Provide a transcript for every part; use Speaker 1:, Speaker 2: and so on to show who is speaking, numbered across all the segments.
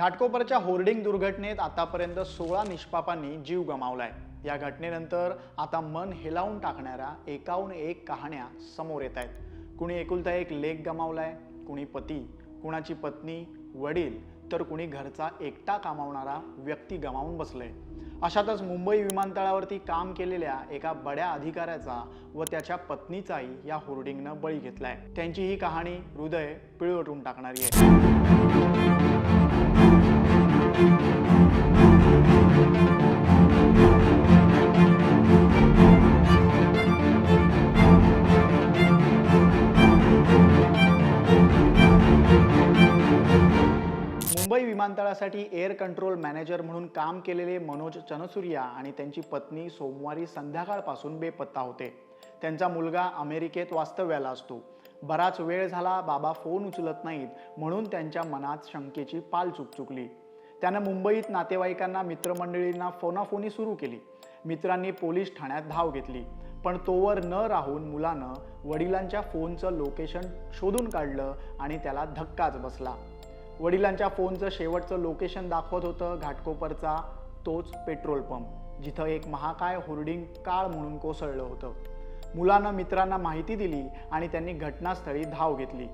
Speaker 1: घाटकोपरच्या hoarding दुर्घटनेत आतापर्यंत सोळा निष्पापांनी जीव गमावलाय. या घटनेनंतर आता मन हेलावून टाकणाऱ्या एकाहून एक कहाण्या समोर येत आहेत. कुणी एकुलता एक लेख गमावलाय कुणी पती. कुणाची पत्नी वडील तर कुणी घरचा एकटा कामावणारा व्यक्ती गमावून बसलंय. अशातच मुंबई विमानतळावरती काम केलेल्या एका बड्या अधिकाऱ्याचा व त्याच्या पत्नीचाही या होर्डिंगनं बळी घेतलाय. त्यांची ही कहाणी हृदय पिळवटून टाकणारी आहे. विमानतळासाठी एअर कंट्रोल मॅनेजर म्हणून काम केलेले मनोज चनसुर्या आणि त्यांची पत्नी सोमवारी संध्याकाळपासून बेपत्ता होते. त्यांचा मुलगा अमेरिकेत वास्तव्याला असतो. बराच वेळ झाला बाबा फोन उचलत नाहीत म्हणून त्यांच्या मनात शंकेची पाल चुकचुकली त्यानं मुंबईत नातेवाईकांना मित्रमंडळींना फोनाफोनी सुरू केली. मित्रांनी पोलीस ठाण्यात धाव घेतली. पण तोवर न राहून मुलानं वडिलांच्या फोनचं लोकेशन शोधून काढलं आणि त्याला धक्काच बसला. वडिलांच्या फोनचं शेवटचं लोकेशन दाखवत होतं घाटकोपरचा तोच पेट्रोल पंप जिथं एक महाकाय होर्डिंग काळ म्हणून कोसळलं होतं. मुलानं मित्रांना माहिती दिली आणि त्यांनी घटनास्थळी धाव घेतली.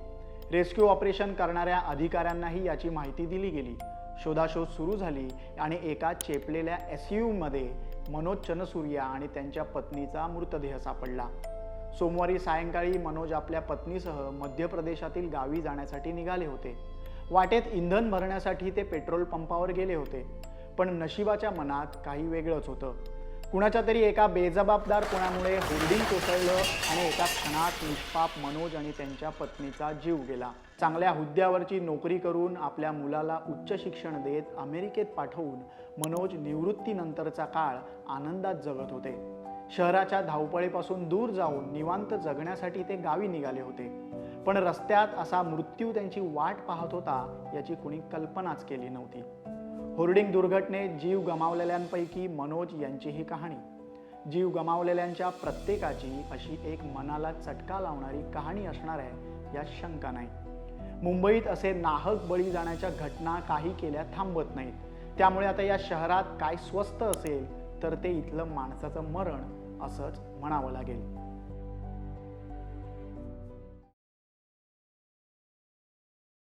Speaker 1: रेस्क्यू ऑपरेशन करणाऱ्या अधिकाऱ्यांनाही याची माहिती दिली गेली. शोधाशोध सुरू झाली आणि एका चेपलेल्या एसमध्ये मनोज चनसूर्या आणि त्यांच्या पत्नीचा मृतदेह सापडला. सोमवारी सायंकाळी मनोज आपल्या पत्नीसह मध्य प्रदेशातील गावी जाण्यासाठी निघाले होते. वाटेत इंधन भरण्यासाठी ते पेट्रोल पंपावर गेले होते. पण नशिबाच्या मनात काही वेगळंच होतं. कुणाच्या तरी एका बेजबाबदार कोणामुळे होर्डिंग कोसळलं आणि एका क्षणात निष्पाप मनोज आणि त्यांच्या पत्नीचा जीव गेला. चांगल्या हुद्द्यावरची नोकरी करून आपल्या मुलाला उच्च शिक्षण देत अमेरिकेत पाठवून मनोज निवृत्तीनंतरचा काळ आनंदात जगत होते. शहराच्या धावपळीपासून दूर जाऊन निवांत जगण्यासाठी ते गावी निघाले होते. पण रस्त्यात असा मृत्यू त्यांची वाट पाहत होता याची कुणी कल्पनाच केली नव्हती. होर्डिंग दुर्घटनेत जीव गमावलेल्यांपैकी मनोज यांची ही कहाणी. जीव गमावलेल्यांच्या प्रत्येकाची अशी एक मनाला चटका लावणारी कहाणी असणार आहे यात शंका नाही. मुंबईत असे नाहक बळी जाण्याच्या घटना काही केल्या थांबत नाहीत. त्यामुळे आता या शहरात काय स्वस्त असेल तर ते इथलं माणसाचं मरण असंच म्हणावं लागेल.